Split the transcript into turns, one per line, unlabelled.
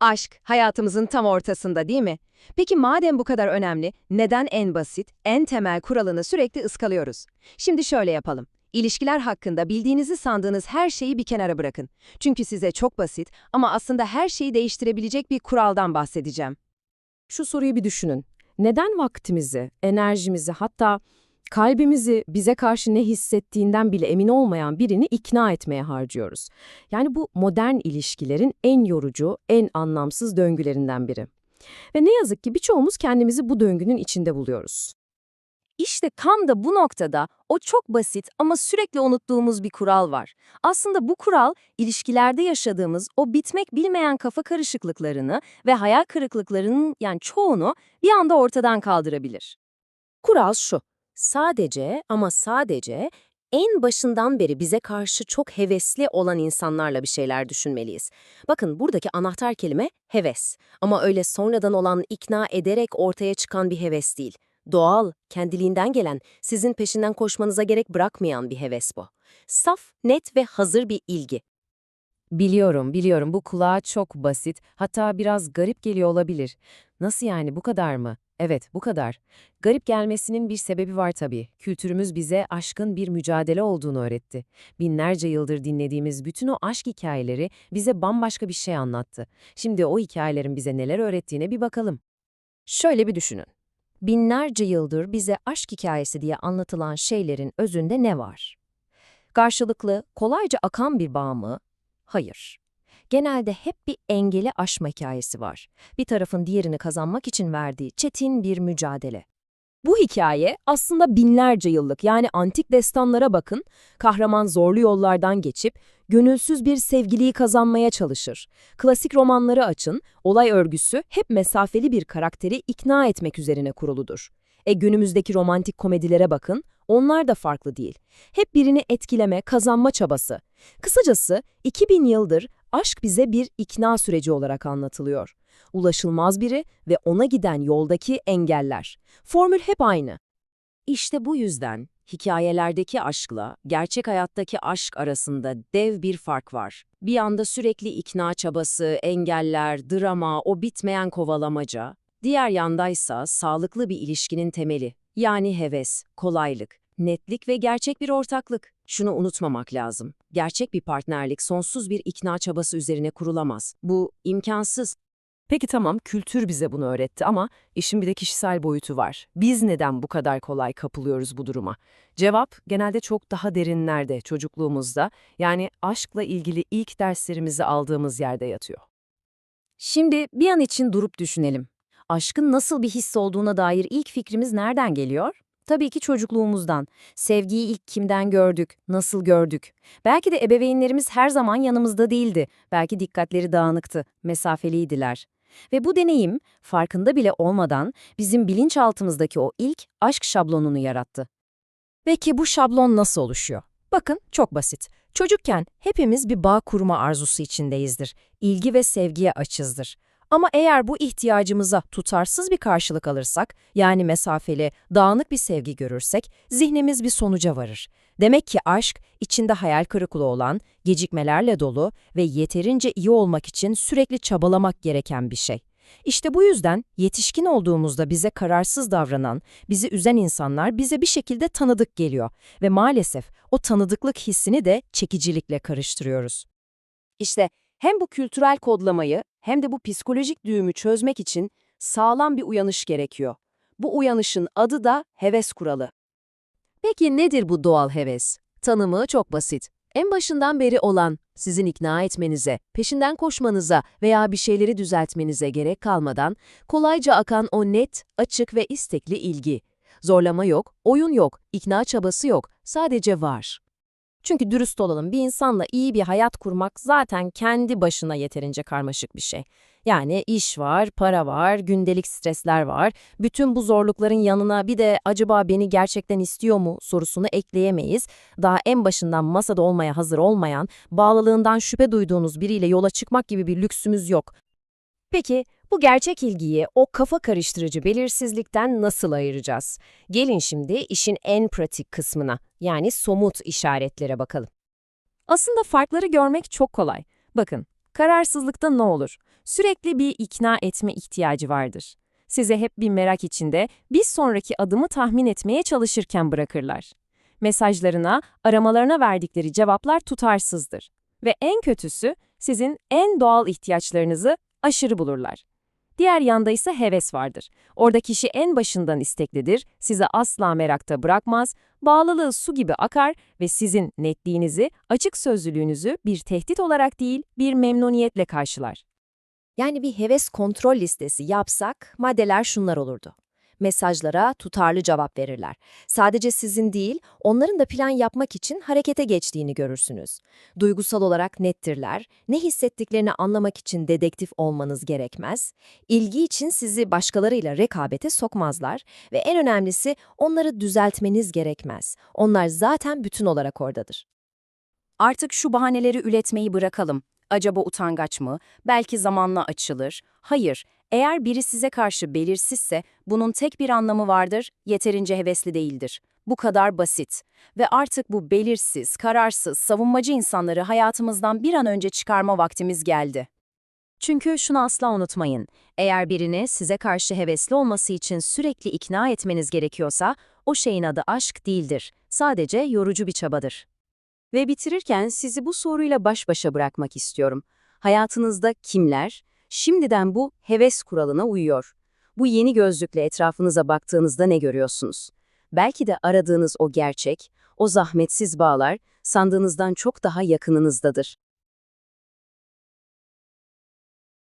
Aşk hayatımızın tam ortasında değil mi? Peki madem bu kadar önemli, neden en basit, en temel kuralını sürekli ıskalıyoruz? Şimdi şöyle yapalım. İlişkiler hakkında bildiğinizi sandığınız her şeyi bir kenara bırakın. Çünkü size çok basit ama aslında her şeyi değiştirebilecek bir kuraldan bahsedeceğim.
Şu soruyu bir düşünün. Neden vaktimizi, enerjimizi hatta kalbimizi bize karşı ne hissettiğinden bile emin olmayan birini ikna etmeye harcıyoruz? Yani bu modern ilişkilerin en yorucu, en anlamsız döngülerinden biri. Ve ne yazık ki birçoğumuz kendimizi bu döngünün içinde buluyoruz.
İşte tam da bu noktada o çok basit ama sürekli unuttuğumuz bir kural var. Aslında bu kural ilişkilerde yaşadığımız o bitmek bilmeyen kafa karışıklıklarını ve hayal kırıklıklarının yani çoğunu bir anda ortadan kaldırabilir.
Kural şu, sadece ama sadece en başından beri bize karşı çok hevesli olan insanlarla bir şeyler düşünmeliyiz. Bakın buradaki anahtar kelime heves. Ama öyle sonradan olan ikna ederek ortaya çıkan bir heves değil. Doğal, kendiliğinden gelen, sizin peşinden koşmanıza gerek bırakmayan bir heves bu. Saf, net ve hazır bir ilgi. Biliyorum, biliyorum bu kulağa çok basit, hatta biraz garip geliyor olabilir. Nasıl yani bu kadar mı? Evet, bu kadar. Garip gelmesinin bir sebebi var tabii. Kültürümüz bize aşkın bir mücadele olduğunu öğretti. Binlerce yıldır dinlediğimiz bütün o aşk hikayeleri bize bambaşka bir şey anlattı. Şimdi o hikayelerin bize neler öğrettiğine bir bakalım. Şöyle bir düşünün. Binlerce yıldır bize aşk hikayesi diye anlatılan şeylerin özünde ne var? Karşılıklı, kolayca akan bir bağ mı? Hayır. Genelde hep bir engeli aşma hikayesi var. Bir tarafın diğerini kazanmak için verdiği çetin bir mücadele. Bu hikaye aslında binlerce yıllık yani antik destanlara bakın, kahraman zorlu yollardan geçip gönülsüz bir sevgiliyi kazanmaya çalışır. Klasik romanları açın, olay örgüsü hep mesafeli bir karakteri ikna etmek üzerine kuruludur. E günümüzdeki romantik komedilere bakın, onlar da farklı değil. Hep birini etkileme, kazanma çabası. Kısacası 2000 yıldır aşk bize bir ikna süreci olarak anlatılıyor. Ulaşılmaz biri ve ona giden yoldaki engeller. Formül hep aynı. İşte bu yüzden hikayelerdeki aşkla gerçek hayattaki aşk arasında dev bir fark var. Bir anda sürekli ikna çabası, engeller, drama, o bitmeyen kovalamaca. Diğer yandaysa sağlıklı bir ilişkinin temeli. Yani heves, kolaylık, netlik ve gerçek bir ortaklık. Şunu unutmamak lazım. Gerçek bir partnerlik sonsuz bir ikna çabası üzerine kurulamaz. Bu imkansız. Peki tamam, kültür bize bunu öğretti ama işin bir de kişisel boyutu var. Biz neden bu kadar kolay kapılıyoruz bu duruma? Cevap genelde çok daha derinlerde, çocukluğumuzda. Yani aşkla ilgili ilk derslerimizi aldığımız yerde yatıyor.
Şimdi bir an için durup düşünelim. Aşkın nasıl bir his olduğuna dair ilk fikrimiz nereden geliyor? Tabii ki çocukluğumuzdan. Sevgiyi ilk kimden gördük, nasıl gördük? Belki de ebeveynlerimiz her zaman yanımızda değildi. Belki dikkatleri dağınıktı, mesafeliydiler. Ve bu deneyim, farkında bile olmadan bizim bilinçaltımızdaki o ilk aşk şablonunu yarattı.
Peki bu şablon nasıl oluşuyor? Bakın çok basit. Çocukken hepimiz bir bağ kurma arzusu içindeyizdir. İlgi ve sevgiye açızdır. Ama eğer bu ihtiyacımıza tutarsız bir karşılık alırsak, yani mesafeli, dağınık bir sevgi görürsek, zihnimiz bir sonuca varır. Demek ki aşk, içinde hayal kırıklığı olan, gecikmelerle dolu ve yeterince iyi olmak için sürekli çabalamak gereken bir şey. İşte bu yüzden yetişkin olduğumuzda bize kararsız davranan, bizi üzen insanlar bize bir şekilde tanıdık geliyor ve maalesef o tanıdıklık hissini de çekicilikle karıştırıyoruz.
İşte hem bu kültürel kodlamayı hem de bu psikolojik düğümü çözmek için sağlam bir uyanış gerekiyor. Bu uyanışın adı da heves kuralı. Peki nedir bu doğal heves? Tanımı çok basit. En başından beri olan, sizin ikna etmenize, peşinden koşmanıza veya bir şeyleri düzeltmenize gerek kalmadan kolayca akan o net, açık ve istekli ilgi. Zorlama yok, oyun yok, ikna çabası yok, sadece var.
Çünkü dürüst olalım bir insanla iyi bir hayat kurmak zaten kendi başına yeterince karmaşık bir şey. Yani iş var, para var, gündelik stresler var. Bütün bu zorlukların yanına bir de acaba beni gerçekten istiyor mu sorusunu ekleyemeyiz. Daha en başından masada olmaya hazır olmayan, bağlılığından şüphe duyduğunuz biriyle yola çıkmak gibi bir lüksümüz yok. Peki bu gerçek ilgiyi o kafa karıştırıcı belirsizlikten nasıl ayıracağız? Gelin şimdi işin en pratik kısmına, yani somut işaretlere bakalım. Aslında farkları görmek çok kolay. Bakın,
Kararsızlıkta ne olur? Sürekli bir ikna etme ihtiyacı vardır. Size hep bir merak içinde bir sonraki adımı tahmin etmeye çalışırken bırakırlar. Mesajlarına, aramalarına verdikleri cevaplar tutarsızdır. Ve en kötüsü sizin en doğal ihtiyaçlarınızı aşırı bulurlar. Diğer yanda ise heves vardır. Orada kişi en başından isteklidir, sizi asla merakta bırakmaz, bağlılığı su gibi akar ve sizin netliğinizi, açık sözlülüğünüzü bir tehdit olarak değil, bir memnuniyetle karşılar.
Yani bir heves kontrol listesi yapsak maddeler şunlar olurdu. Mesajlara tutarlı cevap verirler. Sadece sizin değil, onların da plan yapmak için harekete geçtiğini görürsünüz. Duygusal olarak nettirler, ne hissettiklerini anlamak için dedektif olmanız gerekmez, ilgi için sizi başkalarıyla rekabete sokmazlar ve en önemlisi onları düzeltmeniz gerekmez. Onlar zaten bütün olarak oradadır.
Artık şu bahaneleri üretmeyi bırakalım. Acaba utangaç mı? Belki zamanla açılır. Hayır, eğer biri size karşı belirsizse bunun tek bir anlamı vardır, yeterince hevesli değildir. Bu kadar basit. Ve artık bu belirsiz, kararsız, savunmacı insanları hayatımızdan bir an önce çıkarma vaktimiz geldi.
Çünkü şunu asla unutmayın. Eğer birini size karşı hevesli olması için sürekli ikna etmeniz gerekiyorsa, o şeyin adı aşk değildir. Sadece yorucu bir çabadır. Ve bitirirken sizi bu soruyla baş başa bırakmak istiyorum. Hayatınızda kimler, şimdiden bu heves kuralına uyuyor? Bu yeni gözlükle etrafınıza baktığınızda ne görüyorsunuz? Belki de aradığınız o gerçek, o zahmetsiz bağlar, sandığınızdan çok daha yakınınızdadır.